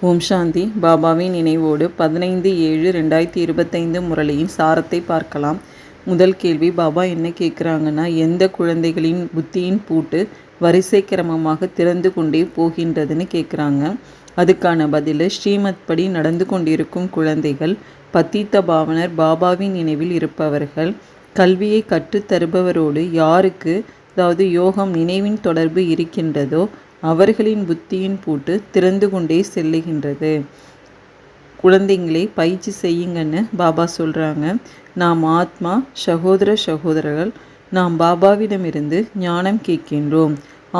ஓம் சாந்தி. பாபாவின் நினைவோடு பதினைந்து ஏழு ரெண்டாயிரத்தி இருபத்தைந்து முரளியின் சாரத்தை பார்க்கலாம். முதல் கேள்வி பாபா என்ன கேட்குறாங்கன்னா எந்த குழந்தைகளின் புத்தியின் பூட்டு வரிசை கிரமமாக திறந்து கொண்டே போகின்றதுன்னு கேட்குறாங்க. அதுக்கான பதில் ஸ்ரீமத் படி நடந்து கொண்டிருக்கும் குழந்தைகள் பத்தித்த பாவனர் பாபாவின் நினைவில் இருப்பவர்கள் கல்வியை கற்றுத் தருபவரோடு யாருக்கு அதாவது யோகம் நினைவின் தொடர்பு இருக்கின்றதோ அவர்களின் புத்தியின் பூட்டு திறந்து கொண்டே செல்லுகின்றது. குழந்தைங்களே பயிற்சி செய்யுங்கன்னு பாபா சொல்கிறாங்க நாம் ஆத்மா சகோதர சகோதரர்கள் நாம் பாபாவிடமிருந்து ஞானம் கேட்கின்றோம்.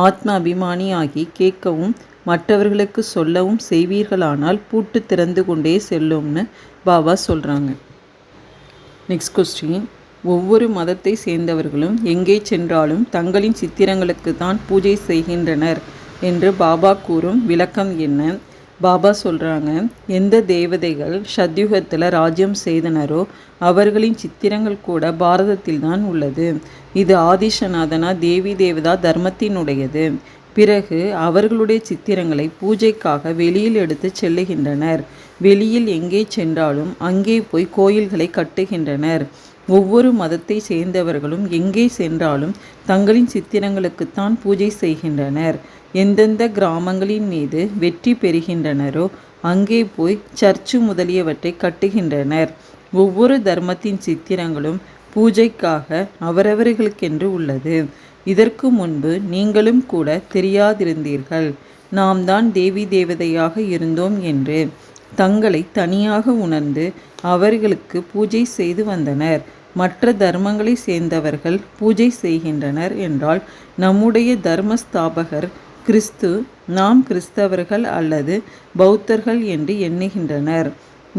ஆத்ம அபிமானி ஆகி கேட்கவும் மற்றவர்களுக்கு சொல்லவும் செய்வீர்களானால் பூட்டு திறந்து கொண்டே செல்லும்னு பாபா சொல்கிறாங்க நெக்ஸ்ட் கொஸ்டின் ஒவ்வொரு மதத்தை சேர்ந்தவர்களும் எங்கே சென்றாலும் தங்களின் சித்திரங்களுக்கு தான் பூஜை செய்கின்றனர் என்று பாபா கூறும் விளக்கம் என்ன? பாபா சொல்கிறாங்க எந்த தேவதைகள் சத்யுகத்தில் ராஜ்யம் செய்தனரோ அவர்களின் சித்திரங்கள் கூட பாரதத்தில் தான் உள்ளது. இது ஆதிஷநாதனா தேவி தேவதா தர்மத்தினுடையது. பிறகு அவர்களுடைய சித்திரங்களை பூஜைக்காக வெளியில் எடுத்து செல்லுகின்றனர். வெளியில் எங்கே சென்றாலும் அங்கே போய் கோயில்களை கட்டுகின்றனர். ஒவ்வொரு மதத்தை சேர்ந்தவர்களும் எங்கே சென்றாலும் தங்களின் சித்திரங்களுக்குத்தான் பூஜை செய்கின்றனர். எந்தெந்த கிராமங்களின் மீது வெற்றி பெறுகின்றனரோ அங்கே போய் சர்ச்சு முதலியவற்றை கட்டுகின்றனர். ஒவ்வொரு தர்மத்தின் சித்திரங்களும் பூஜைக்காக அவரவர்களுக்கென்று உள்ளது. இதற்கு முன்பு நீங்களும் கூட தெரியாதிருந்தீர்கள். நாம் தான் தேவி தேவதையாக இருந்தோம் என்று தங்களை தனியாக உணர்ந்து அவர்களுக்கு பூஜை செய்து வந்தனர். மற்ற தர்மங்களை சேர்ந்தவர்கள் பூஜை செய்கின்றனர் என்றால் நம்முடைய தர்மஸ்தாபகர் கிறிஸ்து நாம் கிறிஸ்தவர்கள் அல்லது பௌத்தர்கள் என்று எண்ணுகின்றனர்.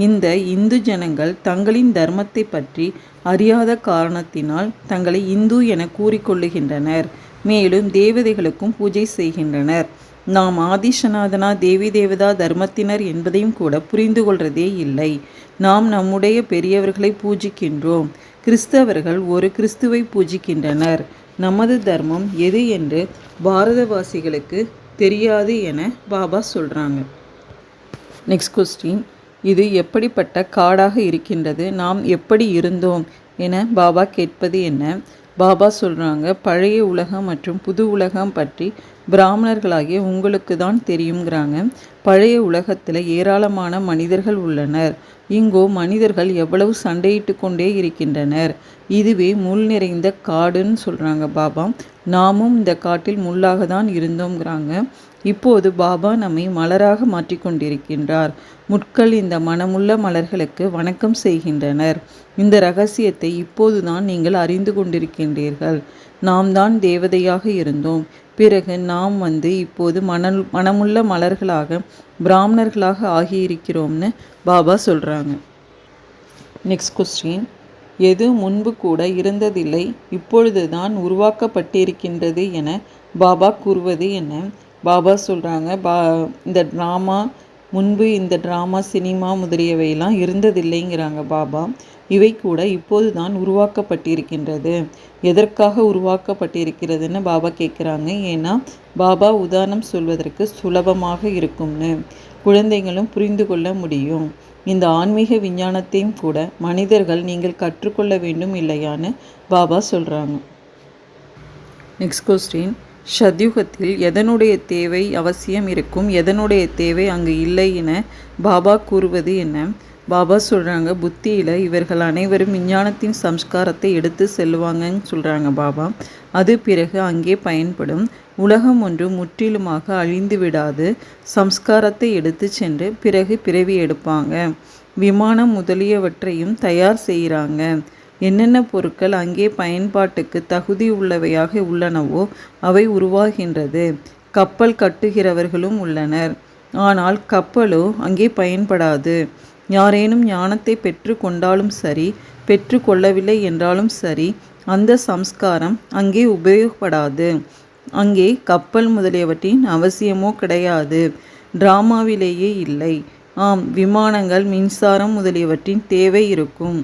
இந்த இந்து ஜனங்கள் தங்களின் தர்மத்தை பற்றி அறியாத காரணத்தினால் தங்களை இந்து என கூறிக்கொள்ளுகின்றனர். மேலும் தேவதைகளுக்கும் பூஜை செய்கின்றனர். நாம் ஆதிஷநாதனா தேவி தேவதா தர்மத்தினர் என்பதையும் கூட புரிந்து கொள்வதே இல்லை. நாம் நம்முடைய பெரியவர்களை பூஜிக்கின்றோம். கிறிஸ்தவர்கள் ஒரு கிறிஸ்துவை பூஜிக்கின்றனர். நமது தர்மம் எது என்று பாரதவாசிகளுக்கு தெரியாது என பாபா சொல்கிறாங்க நெக்ஸ்ட் கொஸ்டின் இது எப்படிப்பட்ட காடாக இருக்கின்றது? நாம் எப்படி இருந்தோம்? என பாபா கேட்பது என்ன? பாபா சொல்கிறாங்க பழைய உலகம் மற்றும் புது உலகம் பற்றி பிராமணர்களாகிய உங்களுக்கு தான் தெரியுங்கிறாங்க பழைய உலகத்தில் ஏராளமான மனிதர்கள் உள்ளனர். இங்கோ மனிதர்கள் எவ்வளவு சண்டையிட்டு கொண்டே இருக்கின்றனர். இதுவே முள் நிறைந்த காடுன்னு சொல்கிறாங்க பாபா. நாமும் இந்த காட்டில் முள்ளாக தான் இருந்தோங்கிறாங்க இப்போது பாபா நம்மை மலராக மாற்றிக்கொண்டிருக்கின்றார் முட்கள் இந்த மனமுள்ள மலர்களுக்கு வணக்கம் செய்கின்றனர். இந்த ரகசியத்தை இப்போதுதான் நீங்கள் அறிந்து கொண்டிருக்கின்றீர்கள். நாம் தான் தேவதையாக இருந்தோம். பிறகு நாம் வந்து இப்போது மணல் மனமுள்ள மலர்களாக பிராமணர்களாக ஆகியிருக்கிறோம்னு பாபா சொல்கிறாங்க நெக்ஸ்ட் கொஸ்டின் எது முன்பு கூட இருந்ததில்லை இப்பொழுது தான் உருவாக்கப்பட்டிருக்கின்றது என பாபா கூறுவது என்ன? பாபா சொல்கிறாங்க பா இந்த ட்ராமா முன்பு இந்த ட்ராமா சினிமா முதலியவையெல்லாம் இருந்ததில்லைங்கிறாங்க பாபா. இவை கூட இப்போது தான் உருவாக்கப்பட்டிருக்கின்றது. எதற்காக உருவாக்கப்பட்டிருக்கிறதுன்னு பாபா கேட்குறாங்க ஏன்னா பாபா உதாரணம் சொல்வதற்கு சுலபமாக இருக்கும்னு குழந்தைகளும் புரிந்து கொள்ள முடியும். இந்த ஆன்மீக விஞ்ஞானத்தையும் கூட மனிதர்கள் நீங்கள் கற்றுக்கொள்ள வேண்டும் இல்லையான்னு பாபா சொல்கிறாங்க நெக்ஸ்ட் கொஸ்டின் சத்யுகத்தில் எதனுடைய தேவை அவசியம் இருக்கும்? எதனுடைய தேவை அங்கு இல்லை என பாபா கூறுவது என்ன? பாபா சொல்கிறாங்க புத்தியில் இவர்கள் அனைவரும் விஞ்ஞானத்தின் சம்ஸ்காரத்தை எடுத்து செல்லுவாங்கன்னு சொல்கிறாங்க பாபா. அது பிறகு அங்கே பயன்படும். உலகம் ஒன்று முற்றிலுமாக அழிந்து விடாது. சம்ஸ்காரத்தை எடுத்து சென்று பிறகு பிறவி எடுப்பாங்க. விமானம் முதலியவற்றையும் தயார் செய்கிறாங்க என்னென்ன பொருட்கள் அங்கே பயன்பாட்டுக்கு தகுதி உள்ளவையாக உள்ளனவோ அவை உருவாகின்றது. கப்பல் கட்டுகிறவர்களும் உள்ளனர். ஆனால் கப்பலோ அங்கே பயன்படாது. யாரேனும் ஞானத்தை பெற்று கொண்டாலும் சரி பெற்று கொள்ளவில்லை என்றாலும் சரி அந்த சம்ஸ்காரம் அங்கே உபயோகப்படாது. அங்கே கப்பல் முதலியவற்றின் அவசியமோ கிடையாது. டிராமாவிலேயே இல்லை. ஆம் விமானங்கள் மின்சாரம் முதலியவற்றின் தேவை இருக்கும்.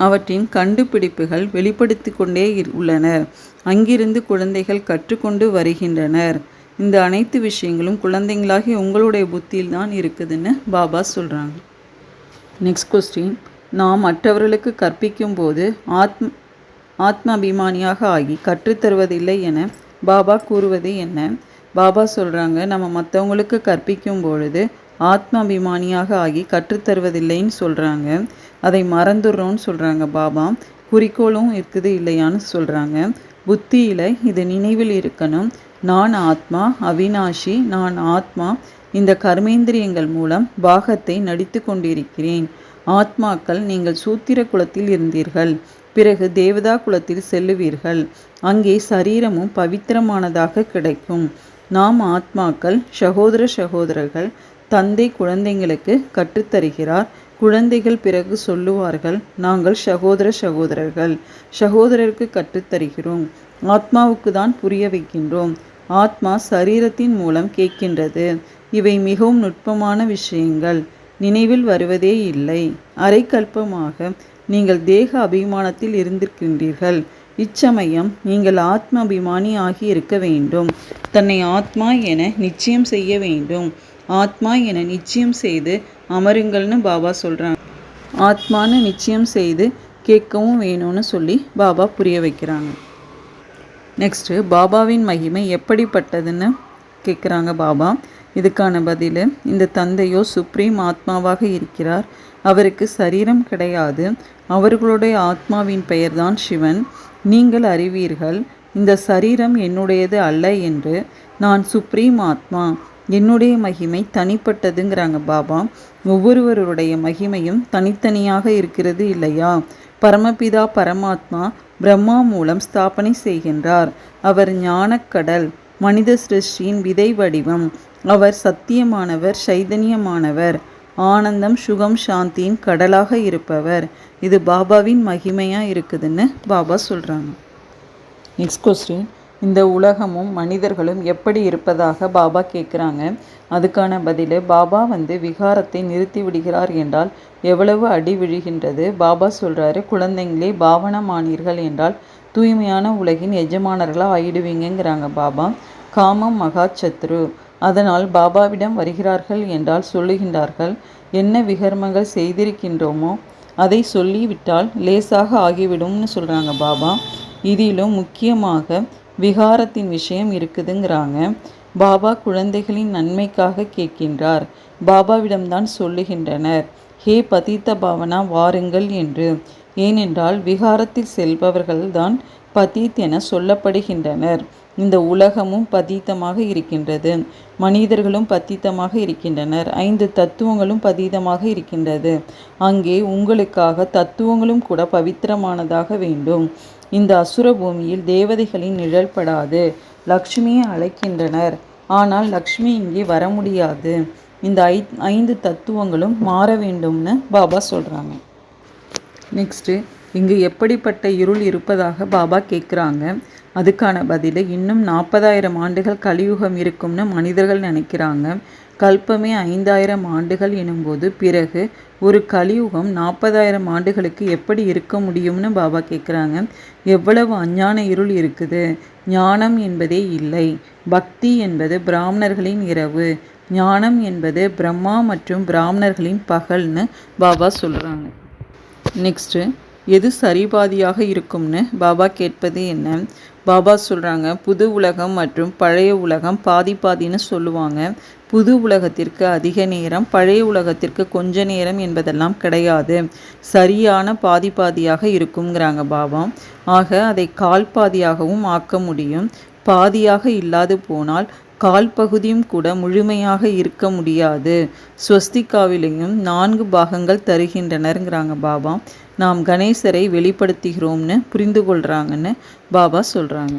அவற்றின் கண்டுபிடிப்புகள் வெளிப்படுத்தி கொண்டே உள்ளனர் அங்கிருந்து குழந்தைகள் கற்றுக்கொண்டு வருகின்றனர். இந்த அனைத்து விஷயங்களும் குழந்தைங்களாகி உங்களுடைய புத்தியில் தான் இருக்குதுன்னு பாபா சொல்கிறாங்க நெக்ஸ்ட் கொஸ்டின் நாம் மற்றவர்களுக்கு கற்பிக்கும் போது ஆத்ம ஆத்ம அபிமானியாக ஆகி கற்றுத்தருவதில்லை என பாபா கூறுவது என்ன? பாபா சொல்கிறாங்க நம்ம மற்றவங்களுக்கு கற்பிக்கும் பொழுது ஆத்ம அபிமானியாக ஆகி கற்றுத்தருவதில்லைன்னு சொல்கிறாங்க அதை மறந்துடுறோன்னு சொல்கிறாங்க பாபா. குறிக்கோளும் இருக்குது இல்லையான்னு சொல்கிறாங்க புத்தியில் இது நினைவில் இருக்கணும். நான் ஆத்மா அவினாஷி நான் ஆத்மா இந்த கர்மேந்திரியங்கள் மூலம் பாகத்தை நடித்து கொண்டிருக்கிறேன். ஆத்மாக்கள் நீங்கள் சூத்திர குலத்தில் இருந்தீர்கள். பிறகு தேவதா குலத்தில் செல்லுவீர்கள். அங்கே சரீரமும் பவித்திரமானதாக கிடைக்கும். நாம் ஆத்மாக்கள் சகோதர சகோதரர்கள் தந்தை குழந்தைங்களுக்கு கற்றுத்தருகிறார். குழந்தைகள் பிறகு சொல்லுவார்கள் நாங்கள் சகோதர சகோதரர்கள் சகோதரருக்கு கற்றுத்தருகிறோம் ஆத்மாவுக்கு தான் புரிய வைக்கின்றோம் ஆத்மா சரீரத்தின் மூலம் கேட்கின்றது இவை மிகவும் நுட்பமான விஷயங்கள் நினைவில் வருவதே இல்லை அரைக்கல்பமாக நீங்கள் தேக அபிமானத்தில் இருந்திருக்கின்றீர்கள் இச்சமயம் நீங்கள் ஆத்ம அபிமானி ஆகி இருக்க வேண்டும் தன்னை ஆத்மா என நிச்சயம் செய்ய வேண்டும் ஆத்மா என நிச்சயம் செய்து அமருங்கள்னு பாபா சொல்கிறாங்க ஆத்மான்னு நிச்சயம் செய்து கேட்கவும் வேணும்னு சொல்லி பாபா புரிய வைக்கிறாங்க. நெக்ஸ்ட்டு பாபாவின் மகிமை எப்படிப்பட்டதுன்னு கேட்குறாங்க பாபா. இதுக்கான பதில் இந்த தந்தையோ சுப்ரீம் ஆத்மாவாக இருக்கிறார். அவருக்கு சரீரம் கிடையாது. அவர்களுடைய ஆத்மாவின் பெயர்தான் சிவன். நீங்கள் அறிவீர்கள் இந்த சரீரம் என்னுடையது அல்ல என்று நான் சுப்ரீம் ஆத்மா. என்னுடைய மகிமை தனிப்பட்டதுங்கிறாங்க பாபா. ஒவ்வொருவருடைய மகிமையும் தனித்தனியாக இருக்கிறது இல்லையா? பரமபிதா பரமாத்மா பிரம்மா மூலம் ஸ்தாபனை செய்கின்றார். அவர் ஞானக்கடல் மனித சிருஷ்டியின் விதை வடிவம் அவர் சத்தியமானவர் சைதன்யமானவர் ஆனந்தம் சுகம் சாந்தியின் கடலாக இருப்பவர். இது பாபாவின் மகிமையாக இருக்குதுன்னு பாபா சொல்கிறாங்க நெக்ஸ்ட் கொஸ்டின் இந்த உலகமும் மனிதர்களும் எப்படி இருப்பதாக பாபா கேட்குறாங்க அதுக்கான பதில் பாபா வந்து விகாரத்தை நிறுத்தி விடுகிறார் என்றால் எவ்வளவு அடி விழுகின்றது? பாபா சொல்கிறாரு குழந்தைங்களே பாவனமானீர்கள் என்றால் தூய்மையான உலகின் எஜமானர்களாக ஆயிடுவீங்கிறாங்க பாபா. காமம் மகா சத்ரு. அதனால் பாபாவிடம் வருகிறார்கள் என்றால் சொல்லுகின்றார்கள் என்ன விகர்மங்கள் செய்திருக்கின்றோமோ அதை சொல்லிவிட்டால் லேசாக ஆகிவிடும்னு சொல்கிறாங்க பாபா. இதிலும் முக்கியமாக விகாரத்தின் விஷயம் இருக்குதுங்கிறாங்க. பாபா குழந்தைகளின் நன்மைக்காக கேட்கின்றார். பாபாவிடம்தான் சொல்லுகின்றனர். ஹே பதித்த பாவனா வாருங்கள் என்று. ஏனென்றால் விகாரத்தில் செல்பவர்கள்தான் பதீத் என சொல்லப்படுகின்றனர். இந்த உலகமும் பதீத்தமாக இருக்கின்றது. மனிதர்களும் பதீத்தமாக இருக்கின்றனர். ஐந்து தத்துவங்களும் பதீதமாக இருக்கின்றது. அங்கே உங்களுக்காக தத்துவங்களும் கூட பவித்திரமானதாக வேண்டும். இந்த அசுர பூமியில் தேவதைகளின் நிழல் படாது லக்ஷ்மியை அழைக்கின்றனர். ஆனால் லக்ஷ்மி இங்கே வர முடியாது. இந்த ஐ ஐந்து தத்துவங்களும் மாற வேண்டும்னு பாபா சொல்கிறாங்க நெக்ஸ்ட்டு இங்கு எப்படிப்பட்ட இருள் இருப்பதாக பாபா கேட்குறாங்க. அதுக்கான பதிலை இன்னும் நாற்பதாயிரம் ஆண்டுகள் கலியுகம் இருக்கும்னு மனிதர்கள் நினைக்கிறாங்க. கல்பமே ஐந்தாயிரம் ஆண்டுகள் எனும்போது பிறகு ஒரு கலியுகம் நாற்பதாயிரம் ஆண்டுகளுக்கு எப்படி இருக்க முடியும்னு பாபா கேட்குறாங்க எவ்வளவு அஞ்ஞான இருள் இருக்குது. ஞானம் என்பதே இல்லை. பக்தி என்பது பிராமணர்களின் இரவு. ஞானம் என்பது பிரம்மா மற்றும் பிராமணர்களின் பகல்னு பாபா சொல்கிறாங்க நெக்ஸ்ட்டு எது சரிபாதியாக இருக்கும்னு பாபா கேட்பது என்ன? பாபா சொல்கிறாங்க புது உலகம் மற்றும் பழைய உலகம் பாதி பாதின்னு சொல்லுவாங்க. புது உலகத்திற்கு அதிக நேரம் பழைய உலகத்திற்கு கொஞ்ச நேரம் என்பதெல்லாம் கிடையாது. சரியான பாதி பாதியாக இருக்குங்கிறாங்க பாபா. ஆக அதை கால் பாதியாகவும் ஆக்க முடியும். பாதியாக இல்லாது போனால் கால் பகுதியும் கூட முழுமையாக இருக்க முடியாது. ஸ்வஸ்திகாவிலையும் நான்கு பாகங்கள் தருகின்றனருங்கிறாங்க பாபா. நாம் கணேசரை வெளிப்படுத்துகிறோம்னு புரிந்து கொள்கிறாங்கன்னு பாபா சொல்கிறாங்க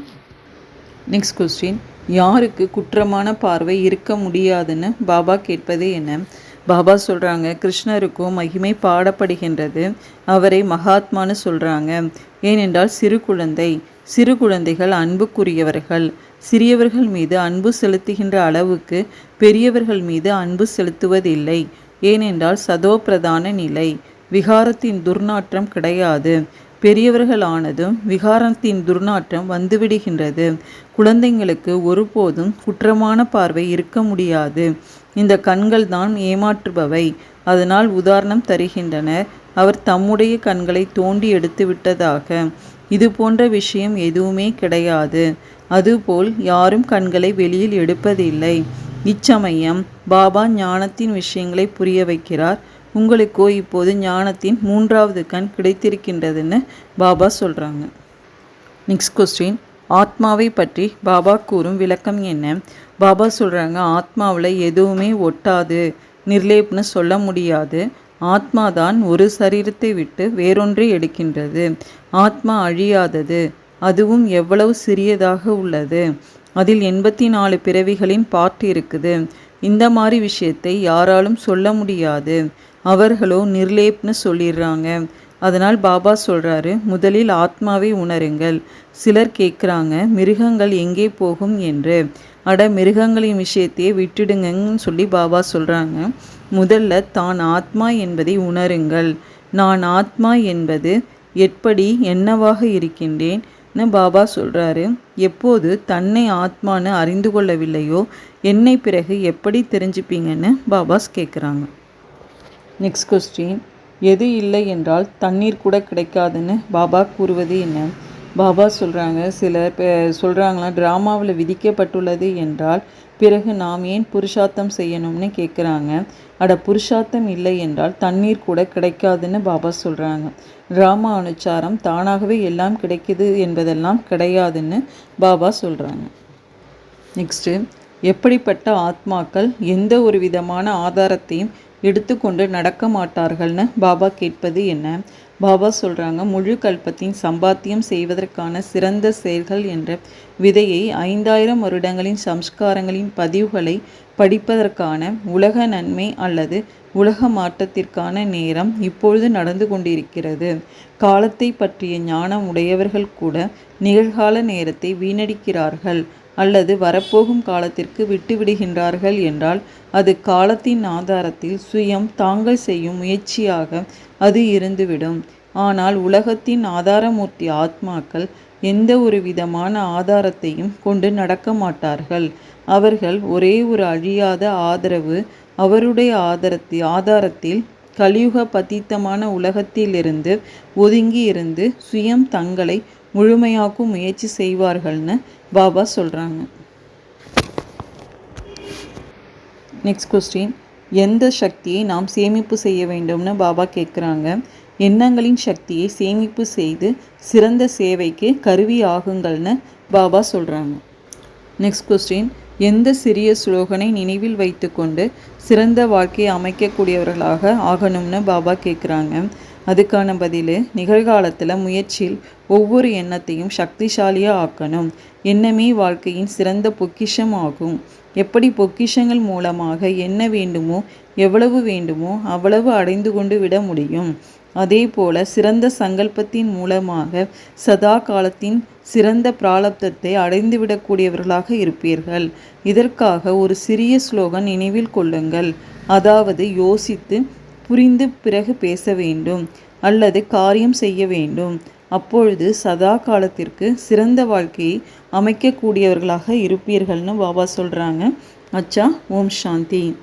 நெக்ஸ்ட் கொஸ்டின் யாருக்கு குற்றமான பார்வை இருக்க முடியாதுன்னு பாபா கேட்பது என்ன? பாபா சொல்கிறாங்க கிருஷ்ணருக்கும் மகிமை பாடப்படுகின்றது. அவரை மகாத்மான்னு சொல்கிறாங்க ஏனென்றால் சிறு குழந்தை. சிறு குழந்தைகள் அன்புக்குரியவர்கள். சிறியவர்கள் மீது அன்பு செலுத்துகின்ற அளவுக்கு பெரியவர்கள் மீது அன்பு செலுத்துவதில்லை. ஏனென்றால் சதோ பிரதான நிலை. விகாரத்தின் துர்நாற்றம் கிடையாது. பெரியவர்களானதும் விகாரத்தின் துர்நாற்றம் வந்துவிடுகின்றது. குழந்தைங்களுக்கு ஒருபோதும் குற்றமான பார்வை இருக்க முடியாது. இந்த கண்கள் தான் ஏமாற்றுபவை. அதனால் உதாரணம் தருகின்றனர். அவர் தம்முடைய கண்களை தோண்டி எடுத்து விட்டதாக. இது போன்ற விஷயம் எதுவுமே கிடையாது. அதுபோல் யாரும் கண்களை வெளியில் எடுப்பதில்லை. இச்சமயம் பாபா ஞானத்தின் விஷயங்களை புரிய வைக்கிறார். உங்களுக்கோ இப்போது ஞானத்தின் மூன்றாவது கண் கிடைத்திருக்கின்றதுன்னு பாபா சொல்கிறாங்க நெக்ஸ்ட் கொஸ்டின் ஆத்மாவை பற்றி பாபா கூறும் விளக்கம் என்ன? பாபா சொல்கிறாங்க ஆத்மாவில் எதுவுமே ஒட்டாது நிர்லேப்னு சொல்ல முடியாது. ஆத்மாதான் ஒரு சரீரத்தை விட்டு வேறொன்றை எடுக்கின்றது. ஆத்மா அழியாதது அதுவும் எவ்வளவு சிறியதாக உள்ளது. அதில் எண்பத்தி நாலு பிறவிகளின் பாட்டு இருக்குது. இந்த மாதிரி விஷயத்தை யாராலும் சொல்ல முடியாது. அவர்களோ நிர்லேப்னு சொல்லிடுறாங்க. அதனால் பாபா சொல்கிறாரு முதலில் ஆத்மாவை உணருங்கள். சிலர் கேட்குறாங்க மிருகங்கள் எங்கே போகும் என்று. அட மிருகங்களின் விஷயத்தையே விட்டுடுங்கன்னு சொல்லி பாபா சொல்கிறாங்க முதல்ல தான் ஆத்மா என்பதை உணருங்கள். நான் ஆத்மா என்பது எப்படி என்னவாக இருக்கின்றேன்? பாபா சொல்கிறாரு எப்போது தன்னை ஆத்மானு அறிந்து கொள்ளவில்லையோ என்னை பிறகு எப்படி தெரிஞ்சுப்பீங்கன்னு பாபாஸ் கேட்குறாங்க நெக்ஸ்ட் கொஸ்டின் எது இல்லை என்றால் தண்ணீர் கூட கிடைக்காதுன்னு பாபா கூறுவது என்ன? பாபா சொல்கிறாங்க சிலர் சொல்கிறாங்களா ட்ராமாவில் விதிக்கப்பட்டுள்ளது என்றால் பிறகு நாம் ஏன் புருஷார்த்தம் செய்யணும்னு கேட்குறாங்க அட புருஷார்த்தம் இல்லை என்றால் தண்ணீர் கூட கிடைக்காதுன்னு பாபா சொல்கிறாங்க ராமானுச்சாரம் தானாகவே எல்லாம் கிடைக்குது என்பதெல்லாம் கிடையாதுன்னு பாபா சொல்கிறாங்க நெக்ஸ்ட்டு எப்படிப்பட்ட ஆத்மாக்கள் எந்த ஒரு விதமான ஆதாரத்தையும் எடுத்துக்கொண்டு நடக்க மாட்டார்கள்னு பாபா கேட்பது என்ன? பாபா சொல்கிறாங்க முழு கல்பத்தின் சம்பாத்தியம் செய்வதற்கான சிறந்த செயல்கள் என்ற விதையை ஐந்தாயிரம் வருடங்களின் சம்ஸ்காரங்களின் பதிவுகளை படிப்பதற்கான உலக நன்மை அல்லது உலக மாற்றத்திற்கான நேரம் இப்பொழுது நடந்து கொண்டிருக்கிறது. காலத்தை பற்றிய ஞானம் உடையவர்கள் கூட நிகழ்கால நேரத்தை வீணடிக்கிறார்கள் அல்லது வரப்போகும் காலத்திற்கு விட்டுவிடுகின்றார்கள் என்றால் அது காலத்தின் ஆதாரத்தில் சுயம் தாங்கள் செய்யும் முயற்சியாக அது இருந்துவிடும். ஆனால் உலகத்தின் ஆதாரமூர்த்தி ஆத்மாக்கள் எந்த ஒரு விதமான ஆதாரத்தையும் கொண்டு நடக்க மாட்டார்கள். அவர்கள் ஒரே ஒரு அழியாத ஆதரவு அவருடைய ஆதாரத்தி ஆதாரத்தில் கலியுக பதீத்தமான உலகத்திலிருந்து ஒதுங்கி இருந்து சுயம் தங்களை முழுமையாக்கும் முயற்சி செய்வார்கள்னு பாபா சொல்கிறாங்க நெக்ஸ்ட் கொஸ்டின் எந்த சக்தியை நாம் சேமிப்பு செய்ய வேண்டும்னு பாபா கேட்குறாங்க எண்ணங்களின் சக்தியை சேமிப்பு செய்து சிறந்த சேவைக்கு கருவி ஆகுங்கள்னு பாபா சொல்கிறாங்க நெக்ஸ்ட் கொஸ்டின் எந்த சிறிய ஸ்லோகனை நினைவில் வைத்துக்கொண்டு சிறந்த வாழ்க்கையை அமைக்கக்கூடியவர்களாக ஆகணும்னு பாபா கேட்குறாங்க அதுக்கான பதில் நிகழ்காலத்தில் முயற்சியில் ஒவ்வொரு எண்ணத்தையும் சக்திசாலியாக ஆக்கணும். எண்ணமே வாழ்க்கையின் சிறந்த பொக்கிஷம் ஆகும். எப்படி பொக்கிஷங்கள் மூலமாக என்ன வேண்டுமோ எவ்வளவு வேண்டுமோ அவ்வளவு அடைந்து கொண்டு விட முடியும். அதே போல சிறந்த சங்கல்பத்தின் மூலமாக சதா காலத்தின் சிறந்த பிராலப்தத்தை அடைந்துவிடக்கூடியவர்களாக இருப்பீர்கள். இதற்காக ஒரு சிறிய ஸ்லோகன் நினைவில் கொள்ளுங்கள். அதாவது யோசித்து புரிந்து பிறகு பேச வேண்டும். அல்லது காரியம் செய்ய வேண்டும். அப்பொழுது சதா காலத்திற்கு சிறந்த வாழ்க்கையை அமைக்கக்கூடியவர்களாக இருப்பீர்கள்னு பாபா சொல்கிறாங்க அச்சா ஓம் சாந்தி.